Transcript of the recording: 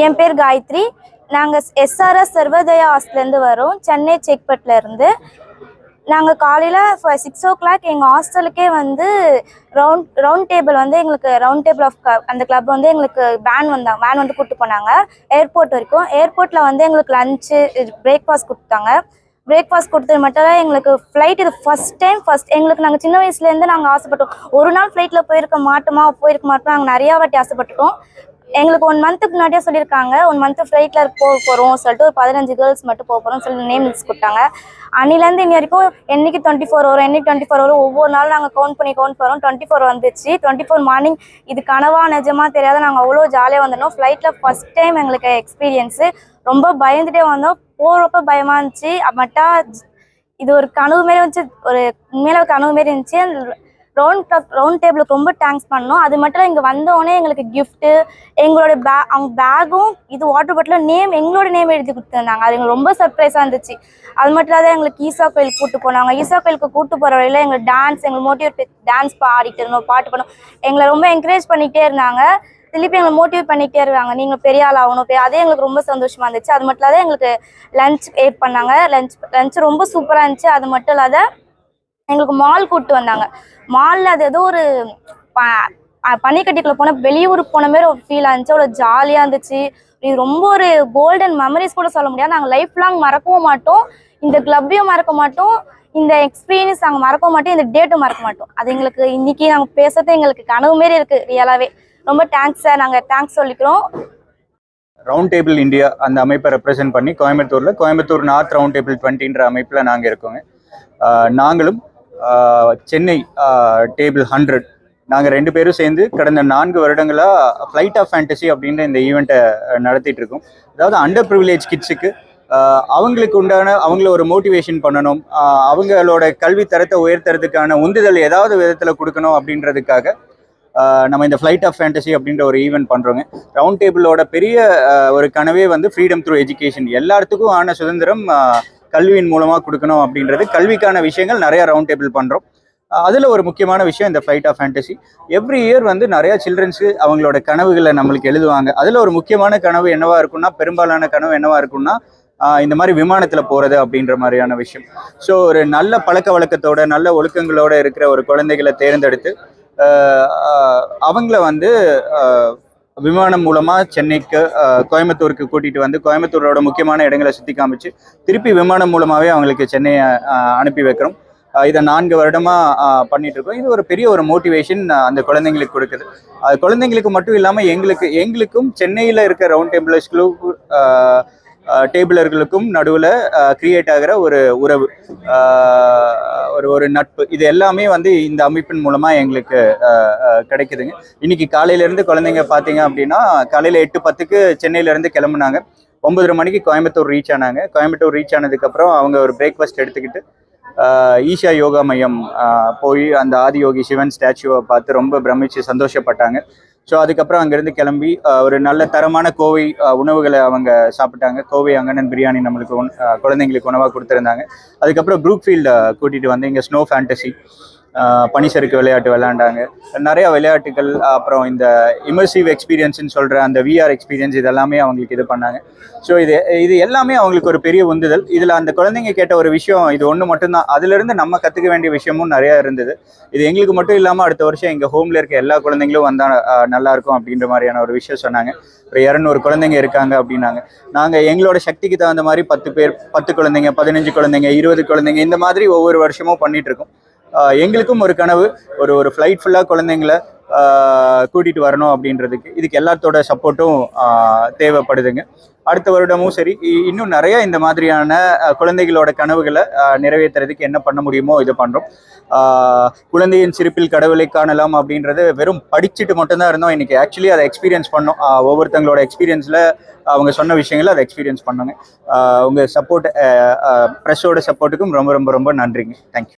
என் பேர் காயத்ரி. நாங்கள் எஸ்ஆர்எஸ் சர்வோதயா ஹாஸ்டல்லேருந்து வரோம். சென்னை செக்பட்டில் இருந்து நாங்கள் காலையில் சிக்ஸ் ஓ கிளாக் எங்கள் ஹாஸ்டலுக்கே வந்து ரவுண்ட் ரவுண்ட் டேபிள் வந்து எங்களுக்கு ரவுண்ட் டேபிள் ஆஃப் அந்த கிளப் வந்து எங்களுக்கு வேன் வந்தாங்க வேன் வந்து கூப்பிட்டு போனாங்க. ஏர்போர்ட் வரைக்கும். ஏர்போர்ட்டில் வந்து எங்களுக்கு லஞ்சு பிரேக்ஃபாஸ்ட் கொடுத்தாங்க. பிரேக்ஃபாஸ்ட் கொடுத்தது மட்டும் இல்லை எங்களுக்கு ஃப்ளைட் இது ஃபஸ்ட் டைம் ஃபஸ்ட் எங்களுக்கு நாங்கள் சின்ன வயசுலேருந்து நாங்கள் ஆசைப்பட்டோம். ஒரு நாள் ஃப்ளைட்டில் போயிருக்க மாட்டோமா? போயிருக்க மாட்டோம்? நாங்கள் நிறையா வாட்டி ஆசைப்பட்டுட்டோம் எங்களுக்கு ஒன் மந்த்துக்கு முன்னாடியே சொல்லியிருக்காங்க. ஒன் மந்த் ஃப்ளைட்டில் போக போகிறோம் சொல்லிட்டு ஒரு பதினஞ்சு கேர்ள்ஸ் மட்டும் போக போகிறோம் சொல்லி நேம் லிஸ்ட் கொடுத்தாங்க. அன்னிலேருந்து இன்னி வரைக்கும் என்னைக்கு டுவெண்ட்டி ஃபோர் வரும் என்னைக்கு டுவெண்ட்டி ஃபோர் வரும் ஒவ்வொரு நாளும் நாங்கள் கவுண்ட் பண்ணி கவுண்ட் போகிறோம் டுவெண்ட்டி ஃபோர் வந்துச்சு டுவெண்ட்டி ஃபோர் மார்னிங் இது கனவா நிஜமா தெரியாத நாங்கள் அவ்வளோ ஜாலியாக வந்துடணும் ஃப்ளைட்டில் ஃபஸ்ட் டைம் எங்களுக்கு எக்ஸ்பீரியன்ஸு ரொம்ப பயந்துட்டே வந்தோம். போகிறப்ப பயமாக இருந்துச்சு. மட்டா இது ஒரு கனவு மாரி இருந்துச்சு. ஒரு உண்மையில கனவு மாரி இருந்துச்சு. ரவுண்ட் ரவுண்ட் டேபிளுக்கு ரொம்ப தேங்க்ஸ் பண்ணோம் அது மட்டும் இல்லை இங்கே வந்தோடனே எங்களுக்கு கிஃப்ட்டு எங்களோட பே அவங்க பேகும் இது வாட்டர் பாட்டிலும் நேம் எங்களோட நேம் எழுதி கொடுத்துருந்தாங்க. அது எங்களுக்கு ரொம்ப சர்ப்ரைஸாக இருந்துச்சு. அது மட்டும் இல்லாத எங்களுக்கு ஈசா கோயிலுக்கு கூட்டு போனாங்க. ஈசா கோயிலுக்கு கூட்டு போகிற வழியில் எங்களுக்கு டான்ஸ் எங்களுக்கு மோட்டிவேட் டான்ஸ் பாடிட்டு இருந்தோம் பாட்டு பண்ணோம் எங்களை ரொம்ப என்கரேஜ் பண்ணிகிட்டே இருந்தாங்க. திருப்பி எங்களை மோட்டிவேட் பண்ணிகிட்டே இருக்காங்க நீங்கள் பெரிய ஆள் ஆகணும். அதே எங்களுக்கு ரொம்ப சந்தோஷமாக இருந்துச்சு. அது மட்டும் இல்லாத எங்களுக்கு லஞ்ச் ஏட் பண்ணாங்க. லஞ்ச் லஞ்ச் ரொம்ப சூப்பராக இருந்துச்சு. அது மட்டும் இல்லாத எங்களுக்கு மால் கூப்பிட்டு வந்தாங்க. மாலில் அது ஏதோ ஒரு ப- பனிக்கட்டிக்குள்ள போன வெளியூர் போன மாதிரி ஒரு ஃபீல் இருந்துச்சு. அவ்வளோ ஜாலியாக இருந்துச்சு. இது ரொம்ப ஒரு கோல்டன் மெமரிஸ் கூட சொல்ல முடியாது. நாங்கள் லைஃப் லாங் மறக்கவும் மாட்டோம். இந்த கிளப்பையும் மறக்க மாட்டோம். இந்த எக்ஸ்பீரியன்ஸ் நாங்கள் மறக்க மாட்டோம். இந்த டேட்டும் மறக்க மாட்டோம். அது எங்களுக்கு இன்னைக்கு நாங்கள் பேசுறது எங்களுக்கு கனவு மாரி இருக்கு ரியலாகவே ரொம்ப தேங்க்ஸ் சார் நாங்கள் தேங்க்ஸ் சொல்லிக்கிறோம். ரவுண்ட் டேபிள் இந்தியா அந்த அமைப்பை ரெப்ரசென்ட் பண்ணி கோயம்புத்தூரில் கோயம்புத்தூர் நார்த் ரவுண்ட் டேபிள் டுவெண்ட்டின்ற அமைப்பில் நாங்கள் இருக்கோங்க. நாங்களும் சென்னை டேபிள் ஹண்ட்ரட். நாங்கள் ரெண்டு பேரும் சேர்ந்து கடந்த நான்கு வருடங்களாக ஃப்ளைட் ஆஃப் ஃபேண்டசி அப்படின்ற இந்த ஈவெண்ட்டை நடத்திட்டு இருக்கோம். அதாவது அண்டர் ப்ரிவிலேஜ் கிட்ஸுக்கு அவங்களுக்கு உண்டான அவங்கள ஒரு மோட்டிவேஷன் பண்ணணும். அவங்களோட கல்வி தரத்தை உயர்த்துறதுக்கான உந்துதல் ஏதாவது விதத்தில் கொடுக்கணும் அப்படின்றதுக்காக நம்ம இந்த ஃப்ளைட் ஆஃப் ஃபேண்டசி அப்படின்ற ஒரு ஈவெண்ட் பண்ணுறோங்க ரவுண்ட் டேபிளோட பெரிய ஒரு கனவே வந்து ஃப்ரீடம் த்ரூ எஜுகேஷன் எல்லாத்துக்கும் ஆன சுதந்திரம் கல்வியின் மூலமாக கொடுக்கணும் அப்படின்றது கல்விக்கான விஷயங்கள் நிறையா ரவுண்ட் டேபிள் பண்ணுறோம் அதில் ஒரு முக்கியமான விஷயம் இந்த Flight of Fantasy every year வந்து நிறையா சில்ட்ரன்ஸு அவங்களோட கனவுகளை நம்மளுக்கு எழுதுவாங்க. அதில் ஒரு முக்கியமான கனவு என்னவா இருக்கும்னா பெரும்பாலான கனவு என்னவா இருக்கும்னா இந்த மாதிரி விமானத்தில் போகிறது அப்படின்ற மாதிரியான விஷயம். ஸோ ஒரு நல்ல பழக்க வழக்கத்தோட நல்ல ஒழுக்கங்களோட இருக்கிற ஒரு குழந்தைகளை தேர்ந்தெடுத்து அவங்கள வந்து விமானம் மூலமாக சென்னைக்கு கோயம்புத்தூருக்கு கூட்டிட்டு வந்து கோயம்புத்தூரோட முக்கியமான இடங்களை சுத்தி காமிச்சு திருப்பி விமானம் மூலமாகவே அவங்களுக்கு சென்னையை அனுப்பி வைக்கிறோம். இதை நான்கு வருடமா பண்ணிட்டு இருக்கோம். இது ஒரு பெரிய ஒரு மோட்டிவேஷன் அந்த குழந்தைங்களுக்கு கொடுக்குது. அது குழந்தைங்களுக்கு மட்டும் இல்லாமல் எங்களுக்கு எங்களுக்கும் சென்னையில் இருக்க ரவுண்ட் டேபிளர்ஸ்களும் டேபிளர்களுக்கும் நடுவில் கிரியேட் ஆகிற ஒரு உறவு ஒரு ஒரு நட்பு. இது எல்லாமே வந்து இந்த அமைப்பின் மூலமாக எங்களுக்கு கிடைக்குதுங்க. இன்னைக்கு காலையிலேருந்து குழந்தைங்க பார்த்தீங்க அப்படின்னா காலையில் எட்டு பத்துக்கு சென்னையிலேருந்து கிளம்புனாங்க. ஒன்பதரை மணிக்கு கோயம்புத்தூர் ரீச் ஆனாங்க. கோயம்புத்தூர் ரீச் ஆனதுக்கப்புறம் அவங்க ஒரு பிரேக்ஃபாஸ்ட் எடுத்துக்கிட்டு ஈஷா யோகா மையம் போய் அந்த ஆதியோகி சிவன் ஸ்டாச்சுவை பார்த்து ரொம்ப பிரமிச்சு சந்தோஷப்பட்டாங்க. ஸோ அதுக்கப்புறம் அங்கேருந்து கிளம்பி ஒரு நல்ல தரமான கோவை உணவுகளை அவங்க சாப்பிட்டாங்க. கோவை அங்கனன் பிரியாணி நம்மளுக்கு குழந்தைங்களுக்கு உணவாக கொடுத்துருந்தாங்க. அதுக்கப்புறம் ப்ரூக்ஃபீல்டை கூட்டிகிட்டு வந்து இங்கே ஸ்னோ ஃபேண்டசி பனிசருக்கு விளையாட்டு விளையாண்டாங்க நிறைய விளையாட்டுகள் அப்புறம் இந்த இமர்சிவ் எக்ஸ்பீரியன்ஸ்னு சொல்கிற அந்த விஆர் எக்ஸ்பீரியன்ஸ் இதெல்லாமே அவங்களுக்கு இது பண்ணாங்க. ஸோ இது இது எல்லாமே அவங்களுக்கு ஒரு பெரிய உந்துதல். இதில் அந்த குழந்தைங்க கேட்ட ஒரு விஷயம் இது ஒன்று மட்டும்தான். அதுலேருந்து நம்ம கற்றுக்க வேண்டிய விஷயமும் நிறையா இருந்தது. இது எங்களுக்கு மட்டும் இல்லாமல் அடுத்த வருஷம் எங்கள் ஹோமில் இருக்க எல்லா குழந்தைங்களும் வந்தால் நல்லாயிருக்கும் அப்படின்ற மாதிரியான ஒரு விஷயம் சொன்னாங்க. ஒரு இரநூறு குழந்தைங்க இருக்காங்க அப்படின்னாங்க. நாங்கள் எங்களோட சக்திக்கு தகுந்த மாதிரி பத்து பேர் பத்து குழந்தைங்க பதினஞ்சு குழந்தைங்க இருபது குழந்தைங்க இந்த மாதிரி ஒவ்வொரு வருஷமும் பண்ணிகிட்ருக்கோம் எங்களுக்கும் ஒரு கனவு ஒரு ஒரு ஃப்ளைட் ஃபுல்லாக குழந்தைங்கள கூட்டிகிட்டு கூட்டிட்டு வரணும் அப்படின்றதுக்கு. இதுக்கு எல்லாத்தோட சப்போர்ட்டும் தேவைப்படுதுங்க. அடுத்த வருடமும் சரி இ- இன்னும் நிறைய இந்த மாதிரியான குழந்தைகளோட கனவுகளை நிறைவேற்றுறதுக்கு என்ன பண்ண முடியுமோ இது பண்ணுறோம் குழந்தையின் சிரிப்பில் கடவுளை காணலாம் அப்படின்றது வெறும் படிச்சுட்டு மட்டும்தான் இருந்தோம் இன்னைக்கு. ஆக்சுவலி அதை எக்ஸ்பீரியன்ஸ் பண்ணோம். ஒவ்வொருத்தங்களோட எக்ஸ்பீரியன்ஸில் அவங்க சொன்ன விஷயங்களை அதை எக்ஸ்பீரியன்ஸ் பண்ணோங்க. உங்கள் சப்போர்ட் ப்ரெஸ்ஸோட சப்போர்ட்டுக்கும் ரொம்ப ரொம்ப ரொம்ப நன்றிங்க. தேங்க்யூ